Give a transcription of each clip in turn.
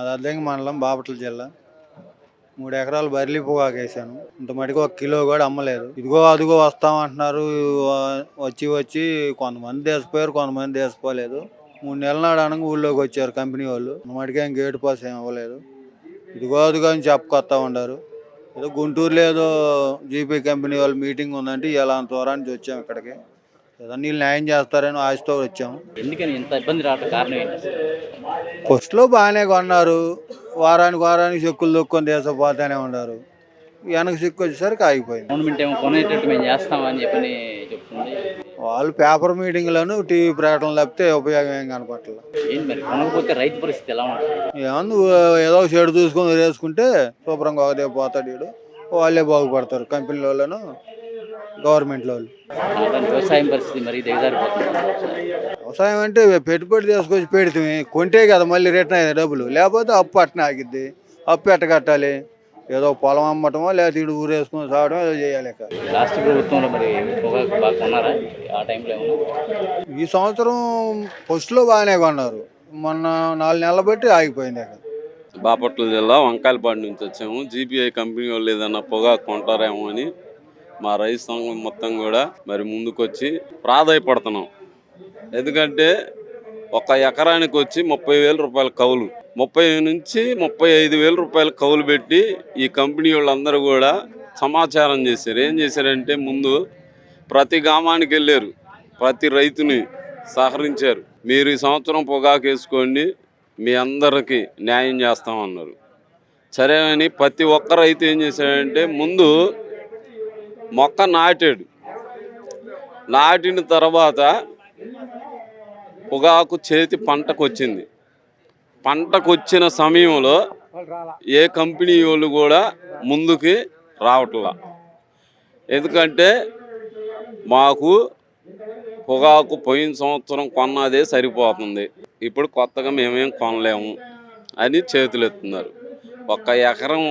మాది అద్దెంగి మండలం బాపట్ల జిల్లా. మూడు ఎకరాలు బర్లీ పొగాకు వేసాను ఇంత మటుకు ఒక కిలో కూడా అమ్మలేదు. ఇదిగో అదిగో వస్తామంటున్నారు. వచ్చి వచ్చి కొంతమంది తీసిపోయారు కొంతమంది తీసిపోలేదు. మూడు నెలల నాడనగా ఊళ్ళోకి వచ్చారు కంపెనీ వాళ్ళు. ఇంత గేట్ పాస్ ఏం ఇవ్వలేదు ఇదిగో అదిగో అని చెప్పుకొస్తా ఉండారు ఏదో గుంటూరులో ఏదో జీపీ కంపెనీ వాళ్ళ మీటింగ్ ఉందంటే ఇలా అంత దూరానికి వచ్చాము ఇక్కడికి. ఏదో నీళ్ళు న్యాయం చేస్తారని ఆశతో వచ్చాము. ఎందుకని ఇంత ఇబ్బంది రావడం కారణం ఏంటి? ఫస్ట్లో బాగానే కొన్నారు. వారానికి వారానికి చెక్కులు దొక్కుని దేశపోతానే ఉన్నారు. వెనక చెక్కు వచ్చేసరికి ఆగిపోయింది. గవర్నమెంట్ ఏమో కొనేటట్టు మేము చేస్తామని చెప్పని చెప్తుంది. వాళ్ళు పేపర్ మీటింగ్లను టీవీ ప్రకటనలు తప్పితే ఉపయోగం ఏం కనపట్లేదు ఏంటి మరి? కొనకపోతే రైతు పరిస్థితి ఎలా ఉంటుంది? ఏమన్నా ఏదో చెడు చూసుకొని వేసుకుంటే శుభ్రంగా ఒకదే పోతాడు వీడు వాళ్ళే బాగుపడతారు. కంపెనీ వాళ్ళను గవర్నమెంట్ వాళ్ళు వ్యవసాయం పరిస్థితి మరి దిగజారిపోతుంది వ్యవసాయం అంటే పెట్టుబడి తీసుకొచ్చి పెడితే కొంటే కదా మళ్ళీ రిటర్న్ అయ్యే డబ్బులు. లేకపోతే అప్పు అట్నే ఆగిద్ది. అప్పు ఎట్ట కట్టాలి? ఏదో పొలం అమ్మటమో లేకపోతే ఇడు ఊరేసుకుని సావడమో ఏదో చేయాలి. లాస్ట్ ప్రభుత్వంలో మరి ఆ టైంలో ఈ సంవత్సరం ఫస్ట్లో బాగానే కొన్నారు. మొన్న నాలుగు నెలలు బట్టి ఆగిపోయింది ఇక. బాపట్ల జిల్లా వంకాయలపాడు నుంచి వచ్చాము. జీపీఐ కంపెనీ వాళ్ళు ఏదన్నా పొగాకు కొంటారేమో అని మా రైతు సంఘం మొత్తం కూడా మరి ముందుకొచ్చి ప్రాధాయపడుతున్నాం. ఎందుకంటే ఒక ఎకరానికి వచ్చి ముప్పై వేల రూపాయల కౌలు. ముప్పై నుంచి ముప్పై ఐదు వేల రూపాయల కౌలు పెట్టి ఈ కంపెనీ వాళ్ళందరూ కూడా సమాచారం చేశారు. ఏం చేశారంటే ముందు ప్రతి గ్రామానికి వెళ్ళారు. ప్రతి రైతుని సహకరించారు. మీరు ఈ సంవత్సరం పొగాకు వేసుకోండి మీ అందరికీ న్యాయం చేస్తామన్నారు. సరే అని ప్రతి ఒక్క రైతు ఏం చేశాడంటే ముందు మొక్క నాటాడు. నాటిన తర్వాత పొగాకు చేతి పంటకు వచ్చింది పంటకు వచ్చిన సమయంలో ఏ కంపెనీ వాళ్ళు కూడా ముందుకి రావట్లా. ఎందుకంటే మాకు పొగాకు పోయిన సంవత్సరం కొన్నదే సరిపోతుంది. ఇప్పుడు కొత్తగా మేమేం కొనలేము అని చేతులు ఎత్తున్నారు ఒక్క ఎకరం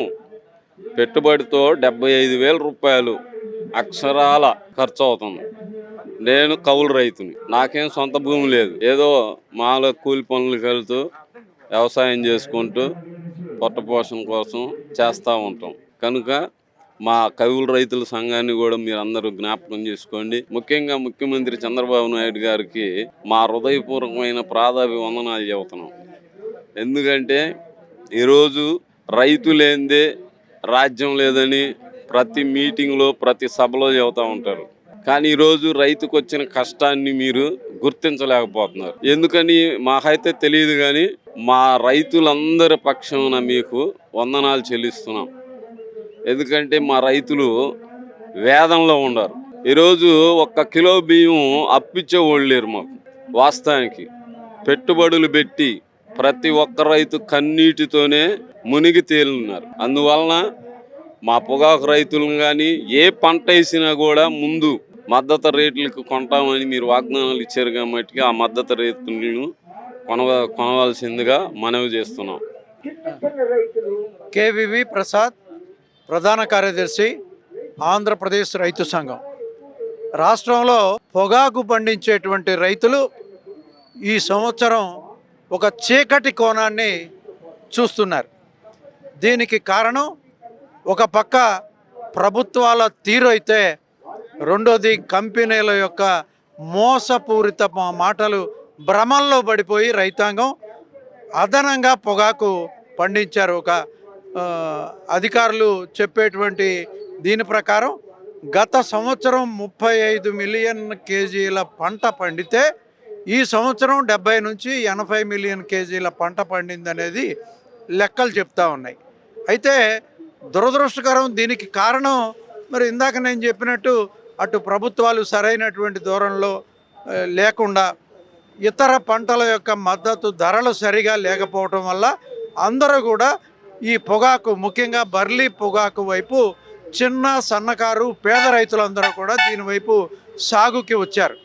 పెట్టుబడితో డెబ్బై ఐదు వేల రూపాయలు అక్షరాల ఖర్చు అవుతుంది నేను కౌలు రైతుని. నాకేం సొంత భూమి లేదు. ఏదో మాలో కూలి పనులకు వెళ్తూ వ్యవసాయం చేసుకుంటూ పొట్టపోషణ కోసం చేస్తూ ఉంటాం. కనుక మా కవుల రైతుల సంఘాన్ని కూడా మీరు అందరూ జ్ఞాపకం చేసుకోండి. ముఖ్యంగా ముఖ్యమంత్రి చంద్రబాబు నాయుడు గారికి మా హృదయపూర్వకమైన ప్రాధాభివందనాలు చెబుతున్నాం. ఎందుకంటే ఈరోజు రైతు లేనిదే రాజ్యం లేదని ప్రతి మీటింగ్లో ప్రతి సభలో చెబుతూ ఉంటారు. కానీ ఈరోజు రైతుకు వచ్చిన కష్టాన్ని మీరు గుర్తించలేకపోతున్నారు. ఎందుకని మాకైతే తెలియదు కానీ మా రైతులందరి పక్షాన మీకు వందనాలు చెల్లిస్తున్నాం. ఎందుకంటే మా రైతులు వేదంలో ఉండరు. ఈరోజు ఒక్క కిలో బియ్యం అప్పిచ్చే వాళ్ళు లేరు మాకు వాస్తవానికి. పెట్టుబడులు పెట్టి ప్రతి ఒక్క రైతు కన్నీటితోనే మునిగి తేలున్నారు అందువలన మా పొగాకు రైతులను కానీ ఏ పంట వేసినా కూడా ముందు మద్దతు రేట్లకు కొంటామని మీరు వాగ్దానాలు ఇచ్చారు కాబట్టి ఆ మద్దతు రేట్లను కొనవ కొనవలసిందిగా మనవి చేస్తున్నాం. కేవివి ప్రసాద్ ప్రధాన కార్యదర్శి ఆంధ్రప్రదేశ్ రైతు సంఘం. రాష్ట్రంలో పొగాకు పండించేటువంటి రైతులు ఈ సంవత్సరం ఒక చీకటి కోణాన్ని చూస్తున్నారు. దీనికి కారణం ఒక పక్క ప్రభుత్వాల తీరు అయితే రెండోది కంపెనీల యొక్క మోసపూరిత మాటలు భ్రమంలో పడిపోయి రైతాంగం అదనంగా పొగాకు పండించారు. ఒక అధికారులు చెప్పేటువంటి దీని ప్రకారం గత సంవత్సరం ముప్పై ఐదు మిలియన్ కేజీల పంట పండితే ఈ సంవత్సరం డెబ్బై నుంచి ఎనభై మిలియన్ కేజీల పంట పండిందనేది లెక్కలు చెప్తా ఉన్నాయి. అయితే దురదృష్టకరం దీనికి కారణం మరి ఇందాక నేను చెప్పినట్టు అటు ప్రభుత్వాలు సరైనటువంటి దూరంలో లేకుండా ఇతర పంటల యొక్క మద్దతు ధరలు సరిగా లేకపోవటం వల్ల అందరూ కూడా ఈ పొగాకు ముఖ్యంగా బర్లీ పొగాకు వైపు చిన్న సన్నకారు పేద రైతులందరూ కూడా దీనివైపు సాగుకి వచ్చారు.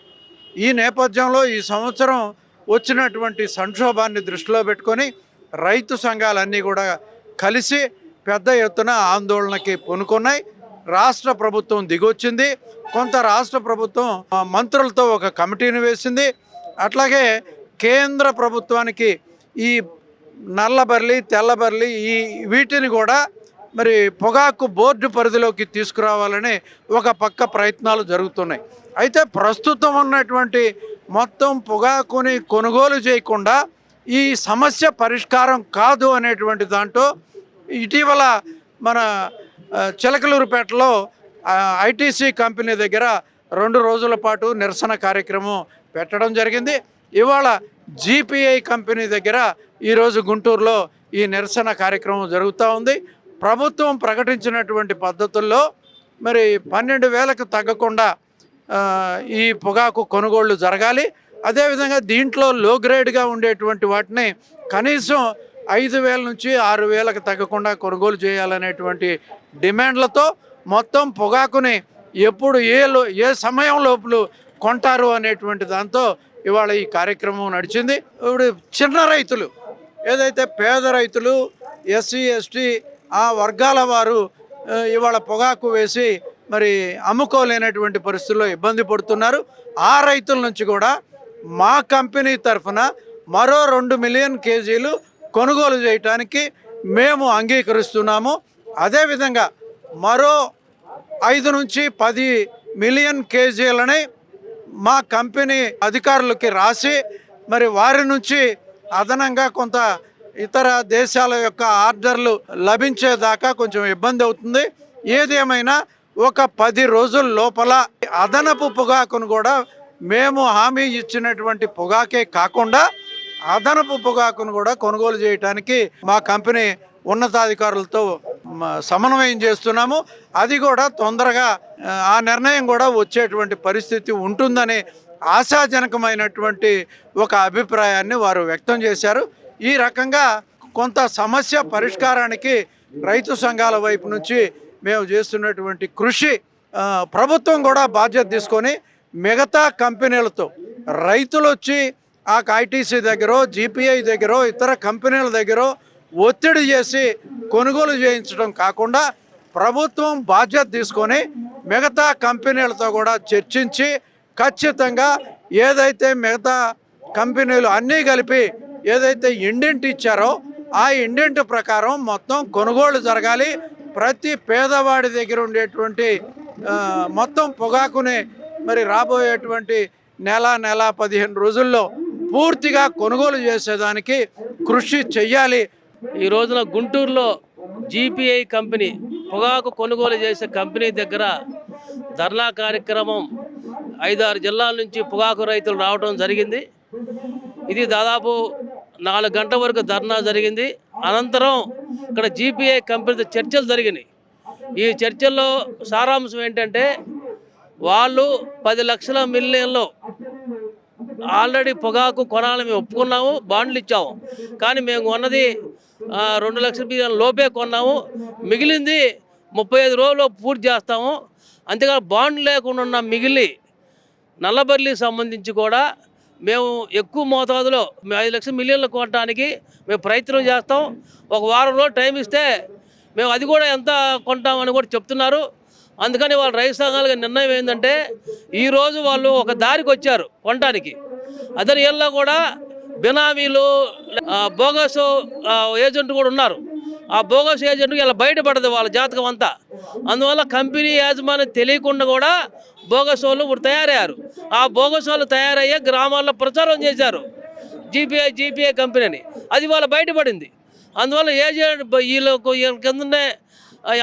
ఈ నేపథ్యంలో ఈ సంవత్సరం వచ్చినటువంటి సంక్షోభాన్ని దృష్టిలో పెట్టుకొని రైతు సంఘాలన్నీ కూడా కలిసి పెద్ద ఎత్తున ఆందోళనకి పూనుకున్నాయి. రాష్ట్ర ప్రభుత్వం దిగొచ్చింది. కొంత రాష్ట్ర ప్రభుత్వం ఆ, మంత్రులతో ఒక కమిటీని వేసింది. అట్లాగే కేంద్ర ప్రభుత్వానికి ఈ నల్లబర్లి తెల్లబర్లి ఈ వీటిని కూడా మరి పొగాకు బోర్డు పరిధిలోకి తీసుకురావాలని ఒక పక్క ప్రయత్నాలు జరుగుతున్నాయి. అయితే ప్రస్తుతం ఉన్నటువంటి మొత్తం పొగాకుని కొనుగోలు చేయకుండా ఈ సమస్య పరిష్కారం కాదు అనేటువంటి దాంట్లో ఇటీవల మన చిలకలూరుపేటలో ఐటీసీ కంపెనీ దగ్గర రెండు రోజుల పాటు నిరసన కార్యక్రమం పెట్టడం జరిగింది. ఇవాళ జీపీఐ కంపెనీ దగ్గర ఈరోజు గుంటూరులో ఈ నిరసన కార్యక్రమం జరుగుతూ ఉంది. ప్రభుత్వం ప్రకటించినటువంటి పద్ధతుల్లో మరి పన్నెండు వేలకు తగ్గకుండా ఈ పొగాకు కొనుగోళ్ళు జరగాలి. అదేవిధంగా దీంట్లో లో గ్రేడ్గా ఉండేటువంటి వాటిని కనీసం ఐదు వేల నుంచి ఆరు వేలకు తగ్గకుండా కొనుగోలు చేయాలనేటువంటి డిమాండ్లతో మొత్తం పొగాకుని ఎప్పుడు ఏ లో ఏ సమయం లోపల కొంటారు అనేటువంటి దాంతో ఇవాళ ఈ కార్యక్రమం నడిచింది. ఇప్పుడు చిన్న రైతులు ఏదైతే పేద రైతులు ఎస్సీ ఎస్టీ ఆ వర్గాల వారు ఇవాళ పొగాకు వేసి మరి అమ్ముకోలేనటువంటి పరిస్థితుల్లో ఇబ్బంది పడుతున్నారు. ఆ రైతుల నుంచి కూడా మా కంపెనీ తరఫున మరో రెండు మిలియన్ కేజీలు కొనుగోలు చేయటానికి మేము అంగీకరిస్తున్నాము. అదేవిధంగా మరో ఐదు నుంచి పది మిలియన్ కేజీలని మా కంపెనీ అధికారులకి రాసి మరి వారి నుంచి అదనంగా కొంత ఇతర దేశాల యొక్క ఆర్డర్లు లభించేదాకా కొంచెం ఇబ్బంది అవుతుంది. ఏదేమైనా ఒక పది రోజుల లోపల అదనపు పొగాకును కూడా మేము హామీ ఇచ్చినటువంటి పొగాకే కాకుండా అదనపు పొగాకును కూడా కొనుగోలు చేయడానికి మా కంపెనీ ఉన్నతాధికారులతో సమన్వయం చేస్తున్నాము. అది కూడా తొందరగా ఆ, నిర్ణయం కూడా వచ్చేటువంటి పరిస్థితి ఉంటుందని ఆశాజనకమైనటువంటి ఒక అభిప్రాయాన్ని వారు వ్యక్తం చేశారు. ఈ రకంగా కొంత సమస్య పరిష్కారానికి రైతు సంఘాల వైపు నుంచి మేము చేస్తున్నటువంటి కృషి ప్రభుత్వం కూడా బాధ్యత తీసుకొని మిగతా కంపెనీలతో రైతులు వచ్చి ఆ ఐటీసీ దగ్గర జీపీఐ దగ్గర ఇతర కంపెనీల దగ్గర ఒత్తిడి చేసి కొనుగోలు చేయించడం కాకుండా ప్రభుత్వం బాధ్యత తీసుకొని మిగతా కంపెనీలతో కూడా చర్చించి ఖచ్చితంగా ఏదైతే మిగతా కంపెనీలు అన్నీ కలిపి ఏదైతే ఇండెంట్ ఇచ్చారో ఆ ఇండెంట్ ప్రకారం మొత్తం కొనుగోలు జరగాలి. ప్రతి పేదవాడి దగ్గర ఉండేటువంటి మొత్తం పొగాకుని మరి రాబోయేటువంటి నెల నెల పదిహేను రోజుల్లో పూర్తిగా కొనుగోలు చేసేదానికి కృషి చెయ్యాలి. ఈ రోజున గుంటూరులో జీపీఐ కంపెనీ పొగాకు కొనుగోలు చేసే కంపెనీ దగ్గర ధర్నా కార్యక్రమం ఐదారు జిల్లాల నుంచి పొగాకు రైతులు రావడం జరిగింది. ఇది దాదాపు నాలుగు గంటల వరకు ధర్నా జరిగింది. అనంతరం ఇక్కడ జీపీఐ కంపెనీతో చర్చలు జరిగినాయి. ఈ చర్చల్లో సారాంశం ఏంటంటే వాళ్ళు పది లక్షల మిలియన్లో ఆల్రెడీ పొగాకు కొనాలని మేము ఒప్పుకున్నాము బాండ్లు ఇచ్చాము. కానీ మేము కొన్నది రెండు లక్షల బిలియన్ లోపే కొన్నాము. మిగిలింది ముప్పై ఐదు రోజుల్లో పూర్తి చేస్తాము. అంతేకాదు బాండ్ లేకుండా ఉన్న మిగిలి నల్లబర్లికి సంబంధించి కూడా మేము ఎక్కువ మోతాదులో మేము ఐదు లక్షల మిలియన్లు కొనడానికి మేము ప్రయత్నం చేస్తాం. ఒక వారం రోజులు టైం ఇస్తే మేము అది కూడా ఎంత కొంటామని కూడా చెప్తున్నారు. అందుకని వాళ్ళ రైతు సంఘాలకు నిర్ణయం ఏంటంటే ఈరోజు వాళ్ళు ఒక దారికి వచ్చారు కొనడానికి అతని ఏళ్ళలో కూడా బినామీలు బోగస్ ఏజెంట్ కూడా ఉన్నారు. ఆ బోగస్ ఏజెంట్ ఇలా బయటపడదు వాళ్ళ జాతకం అంతా. అందువల్ల కంపెనీ యాజమాన్యం తెలియకుండా కూడా బోగస్ వాళ్ళు ఇప్పుడు తయారయ్యారు. ఆ బోగస్ వాళ్ళు తయారయ్యే గ్రామాల్లో ప్రచారం చేశారు. జీపీఐ జీపీఐ కంపెనీని. అది వాళ్ళ బయటపడింది. అందువల్ల ఏజెంట్ వీళ్ళకు వీళ్ళ కిందనే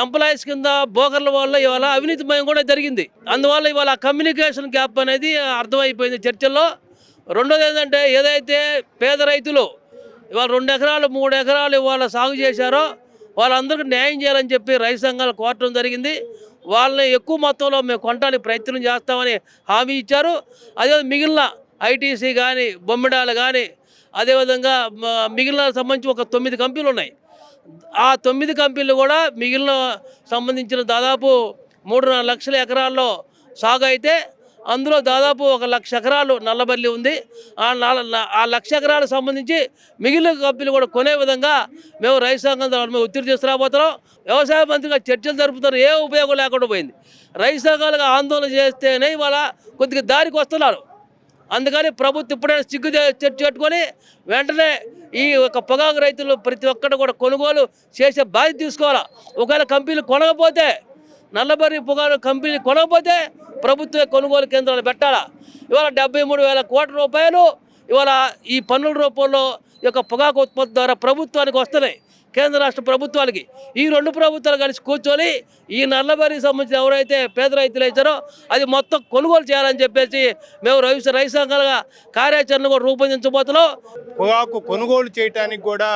ఎంప్లాయీస్ కింద బోకర్ల వల్ల ఇవాళ అవినీతిమయం కూడా జరిగింది. అందువల్ల ఇవాళ కమ్యూనికేషన్ గ్యాప్ అనేది అర్థమైపోయింది చర్చల్లో. రెండోది ఏంటంటే ఏదైతే పేద రైతులు ఇవాళ రెండు ఎకరాలు మూడు ఎకరాలు ఇవాళ సాగు చేశారో వాళ్ళందరికీ న్యాయం చేయాలని చెప్పి రైతు సంఘాలు కోరటం జరిగింది. వాళ్ళని ఎక్కువ మొత్తంలో మేము కొనడానికి ప్రయత్నం చేస్తామని హామీ ఇచ్చారు. అదే మిగిలిన ఐటీసీ కానీ బొమ్మిడాలు కానీ అదేవిధంగా మిగిలిన సంబంధించి ఒక తొమ్మిది కంపెనీలు ఉన్నాయి. ఆ తొమ్మిది కంపెనీలు కూడా మిగిలిన సంబంధించిన దాదాపు మూడున్నర లక్షల ఎకరాల్లో సాగు అయితే అందులో దాదాపు ఒక లక్ష ఎకరాలు నల్లబల్లి ఉంది. ఆ ఆ లక్ష ఎకరాలకు సంబంధించి మిగిలిన కంపెనీలు కూడా కొనే విధంగా మేము రైతు సంఘం ద్వారా మేము ఒత్తిడి తీసుకురాబోతున్నాం. వ్యవసాయ మంత్రిగా చర్చలు జరుపుతారు ఏ ఉపయోగం లేకుండా పోయింది. రైతు సంఘాలుగా ఆందోళన చేస్తేనే ఇవాళ కొద్దిగా దారికి వస్తున్నారు. అందుకని ప్రభుత్వం ఇప్పుడైనా సిగ్గు చర్చ పెట్టుకొని వెంటనే ఈ యొక్క పొగాకు రైతులు ప్రతి ఒక్కరు కూడా కొనుగోలు చేసే బాధ్యత తీసుకోవాలా? ఒకవేళ కంపెనీలు కొనకపోతే నల్లబరి పొగాకు కంపెనీ కొనకపోతే ప్రభుత్వ కొనుగోలు కేంద్రాలు పెట్టాలా? ఇవాళ డెబ్బై మూడు వేల కోట్ల రూపాయలు ఇవాళ ఈ పన్నుల రూపంలో ఈ యొక్క పొగాకు ఉత్పత్తి ద్వారా ప్రభుత్వానికి వస్తున్నాయి కేంద్ర రాష్ట్ర ప్రభుత్వాలకి. ఈ రెండు ప్రభుత్వాలు కలిసి కూర్చొని ఈ నల్లబరికి సంబంధించిన ఎవరైతే పేద రైతులు ఇచ్చారో అది మొత్తం కొనుగోలు చేయాలని చెప్పేసి మేము రైతు రైతు సంఘాలుగా కార్యాచరణ కూడా రూపొందించబోతున్నాం. పొగాకు కొనుగోలు చేయడానికి కూడా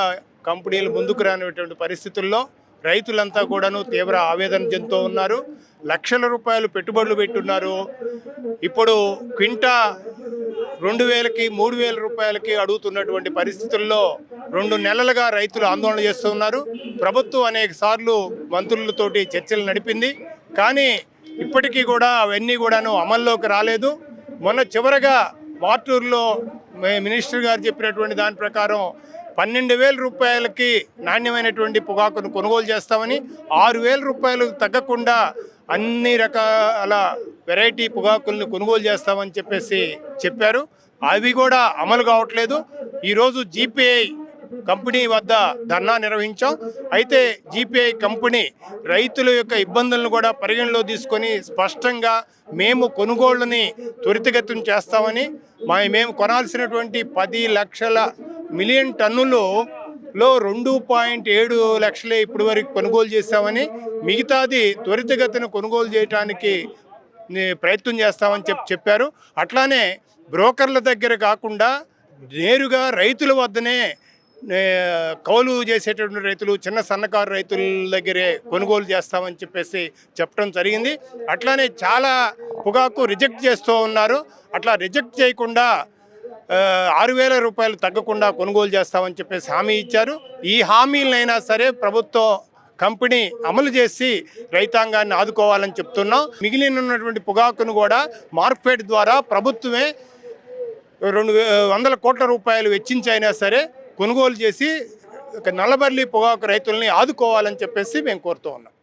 కంపెనీలు ముందుకు రానిటువంటి పరిస్థితుల్లో రైతులంతా కూడాను తీవ్ర ఆవేదన చెందుతూ ఉన్నారు. లక్షల రూపాయలు పెట్టుబడులు పెట్టున్నారు. ఇప్పుడు క్వింటా రెండు వేలకి మూడు వేల రూపాయలకి అడుగుతున్నటువంటి పరిస్థితుల్లో రెండు నెలలుగా రైతులు ఆందోళన చేస్తున్నారు ప్రభుత్వం అనేక సార్లు మంత్రులతోటి చర్చలు నడిపింది. కానీ ఇప్పటికీ కూడా అవన్నీ కూడాను అమల్లోకి రాలేదు. మొన్న చివరగా మార్టూరులో మే- మినిస్టర్ గారు చెప్పినటువంటి దాని ప్రకారం పన్నెండు వేల రూపాయలకి నాణ్యమైనటువంటి పొగాకును కొనుగోలు చేస్తామని ఆరు వేల రూపాయలు తగ్గకుండా అన్ని రకాల వెరైటీ పొగాకులను కొనుగోలు చేస్తామని చెప్పేసి చెప్పారు. అవి కూడా అమలు కావట్లేదు. ఈరోజు జీపీఐ కంపెనీ వద్ద ధర్నా నిర్వహించాం. అయితే జీపీఐ కంపెనీ రైతుల యొక్క ఇబ్బందులను కూడా పరిగణలో తీసుకొని స్పష్టంగా మేము కొనుగోళ్ళని త్వరితగతిని చేస్తామని మా మేము కొనాల్సినటువంటి పది లక్షల మిలియన్ టన్నులు లో రెండు పాయింట్ ఏడు లక్షలే ఇప్పటి వరకు కొనుగోలు చేస్తామని మిగతాది త్వరితగతిన కొనుగోలు చేయడానికి ప్రయత్నం చేస్తామని చెప్పి చెప్పారు. అట్లానే బ్రోకర్ల దగ్గర కాకుండా నేరుగా రైతుల వద్దనే కౌలు చేసేటటువంటి రైతులు చిన్న సన్నకారు రైతుల దగ్గరే కొనుగోలు చేస్తామని చెప్పేసి చెప్పడం జరిగింది. అట్లానే చాలా పొగాకు రిజెక్ట్ చేస్తూ ఉన్నారు. అట్లా రిజెక్ట్ చేయకుండా ఆరు వేల రూపాయలు తగ్గకుండా కొనుగోలు చేస్తామని చెప్పేసి హామీ ఇచ్చారు. ఈ హామీలనైనా సరే ప్రభుత్వం కంపెనీ అమలు చేసి రైతాంగాన్ని ఆదుకోవాలని చెప్తున్నాం. మిగిలిన ఉన్నటువంటి పొగాకును కూడా మార్కెట్ ద్వారా ప్రభుత్వమే రెండు వందల కోట్ల రూపాయలు వెచ్చించైనా సరే కొనుగోలు చేసి నల్లబర్లి పొగాకు రైతుల్ని ఆదుకోవాలని చెప్పేసి మేము కోరుతూ ఉన్నాం.